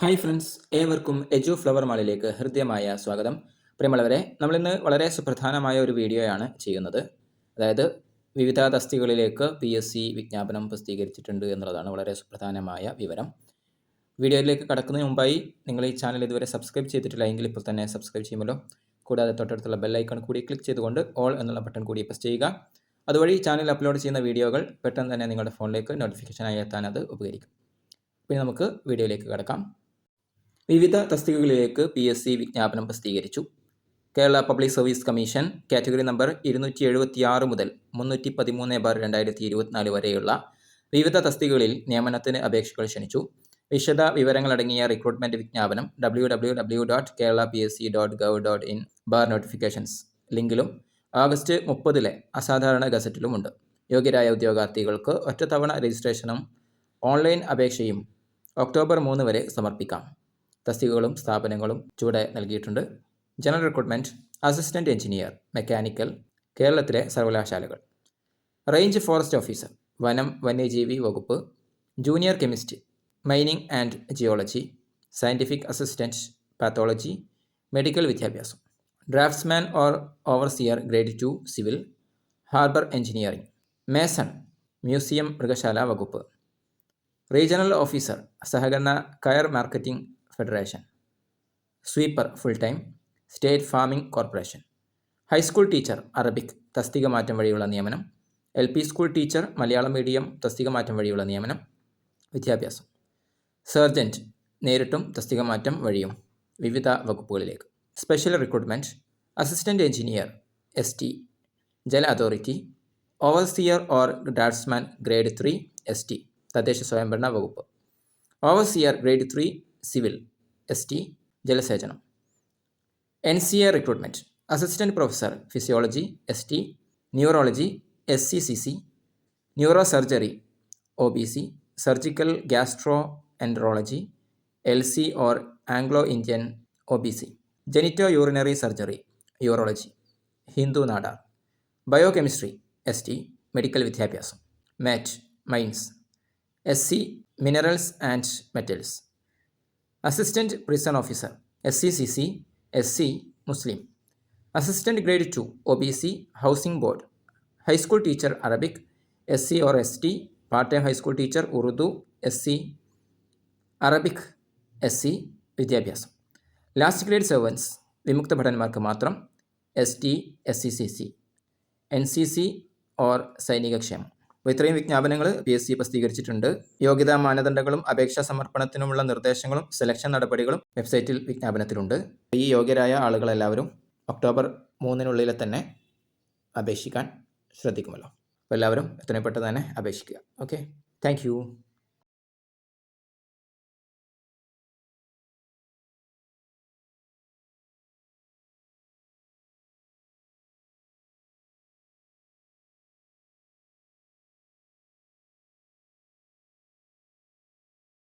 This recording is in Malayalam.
ഹായ് ഫ്രണ്ട്സ് ഏവർക്കും എജു ഫ്ലവർ മാളിലേക്ക് ഹൃദ്യമായ സ്വാഗതം. പ്രിയമുള്ളവരെ നമ്മളിന്ന് വളരെ സുപ്രധാനമായ ഒരു വീഡിയോയാണ് ചെയ്യുന്നത്. അതായത് വിവിധ തസ്തികളിലേക്ക് പി എസ് സി വിജ്ഞാപനം പ്രസിദ്ധീകരിച്ചിട്ടുണ്ട് എന്നുള്ളതാണ് വളരെ സുപ്രധാനമായ വിവരം. വീഡിയോയിലേക്ക് കടക്കുന്നതിന് മുമ്പായി നിങ്ങൾ ഈ ചാനൽ ഇതുവരെ സബ്സ്ക്രൈബ് ചെയ്തിട്ടില്ല എങ്കിൽ ഇപ്പോൾ തന്നെ സബ്സ്ക്രൈബ് ചെയ്യുമല്ലോ. കൂടാതെ തൊട്ടടുത്തുള്ള ബെല്ലൈക്കൺ കൂടി ക്ലിക്ക് ചെയ്തുകൊണ്ട് ഓൾ എന്നുള്ള ബട്ടൺ കൂടി പ്രസ് ചെയ്യുക. അതുവഴി ചാനൽ അപ്ലോഡ് ചെയ്യുന്ന വീഡിയോകൾ പെട്ടെന്ന് തന്നെ നിങ്ങളുടെ ഫോണിലേക്ക് നോട്ടിഫിക്കേഷനായി എത്താൻ അത് ഉപകരിക്കും. പിന്നെ നമുക്ക് വീഡിയോയിലേക്ക് കടക്കാം. വിവിധ തസ്തികകളിലേക്ക് പി എസ് സി വിജ്ഞാപനം പ്രസിദ്ധീകരിച്ചു. Kerala public service commission category number ഇരുന്നൂറ്റി എഴുപത്തി ആറ് മുതൽ മുന്നൂറ്റി പതിമൂന്ന് ബാർ രണ്ടായിരത്തി ഇരുപത്തിനാല് വരെയുള്ള വിവിധ തസ്തികകളിൽ നിയമനത്തിന് അപേക്ഷകൾ ക്ഷണിച്ചു. വിശദ വിവരങ്ങളടങ്ങിയ റിക്രൂട്ട്മെന്റ് വിജ്ഞാപനം W W W dot Kerala P S C dot gov dot in bar notifications ലിങ്കിലും August മുപ്പതിലെ അസാധാരണ ഗസറ്റിലുമുണ്ട്. യോഗ്യരായ ഉദ്യോഗാർത്ഥികൾക്ക് ഒറ്റത്തവണ രജിസ്ട്രേഷനും ഓൺലൈൻ അപേക്ഷയും ഒക്ടോബർ മൂന്ന് വരെ സമർപ്പിക്കാം. തസ്തികകളും സ്ഥാപനങ്ങളും ചുവടെ നൽകിയിട്ടുണ്ട്. General recruitment assistant engineer mechanical കേരളത്തിലെ സർവകലാശാലകൾ. റേഞ്ച് ഫോറസ്റ്റ് ഓഫീസർ വനം വന്യജീവി വകുപ്പ്. Junior chemist mining and geology scientific assistant pathology medical വിദ്യാഭ്യാസം draftsman or overseer grade two civil harbour engineering mason museum മൃഗശാല വകുപ്പ്. റീജിയണൽ ഓഫീസർ സഹകരണ കയർ marketing federation. Sweeper full time state farming corporation. High school teacher Arabic തസ്തിക മാറ്റം വഴിയുള്ള നിയമനം. L P school teacher Malayalam medium തസ്തിക മാറ്റം വഴിയുള്ള നിയമനം. വിദ്യാഭ്യാസം. സർജന്റ് നേരിട്ടും തസ്തിക മാറ്റം വഴിയും. വിവിധ വകുപ്പുകളിലേക്ക്. Special recruitment assistant engineer S T. ജല authority. Overseer or draftsman grade three S T. തദ്ദേശ സ്വയംഭരണ വകുപ്പ്. Overseer grade three civil S T ജലസേചനം. N C A recruitment assistant professor physiology S T neurology S C C C neuro surgery O B C surgical gastroenterology L C or Anglo Indian O B C genito urinary surgery urology Hindu Nadar biochemistry S T medical വിദ്യാഭ്യാസം മാറ്റ് mines S C minerals and metals assistant prison officer S C C C S C Muslim assistant grade two O B C housing board high school teacher Arabic S C or S T part time high school teacher Urdu S C Arabic S C വിദ്യാഭ്യാസം ലാസ്റ്റ് ഗ്രേഡ് സെർവൻസ് വിമുക്ത ഭടന്മാർക്ക് മാത്രം S T S C C C N C C or സൈനികക്ഷേമം അപ്പോൾ ഇത്രയും വിജ്ഞാപനങ്ങൾ പി എസ് സി പ്രസിദ്ധീകരിച്ചിട്ടുണ്ട്. യോഗ്യതാ മാനദണ്ഡങ്ങളും അപേക്ഷാ സമർപ്പണത്തിനുമുള്ള നിർദ്ദേശങ്ങളും സെലക്ഷൻ നടപടികളും വെബ്സൈറ്റിൽ വിജ്ഞാപനത്തിലുണ്ട്. ഈ യോഗ്യരായ ആളുകളെല്ലാവരും ഒക്ടോബർ മൂന്നിനുള്ളിൽ തന്നെ അപേക്ഷിക്കാൻ ശ്രദ്ധിക്കുമല്ലോ. അപ്പോൾ എല്ലാവരും എത്രയും പെട്ടെന്ന് തന്നെ അപേക്ഷിക്കുക. Okay thank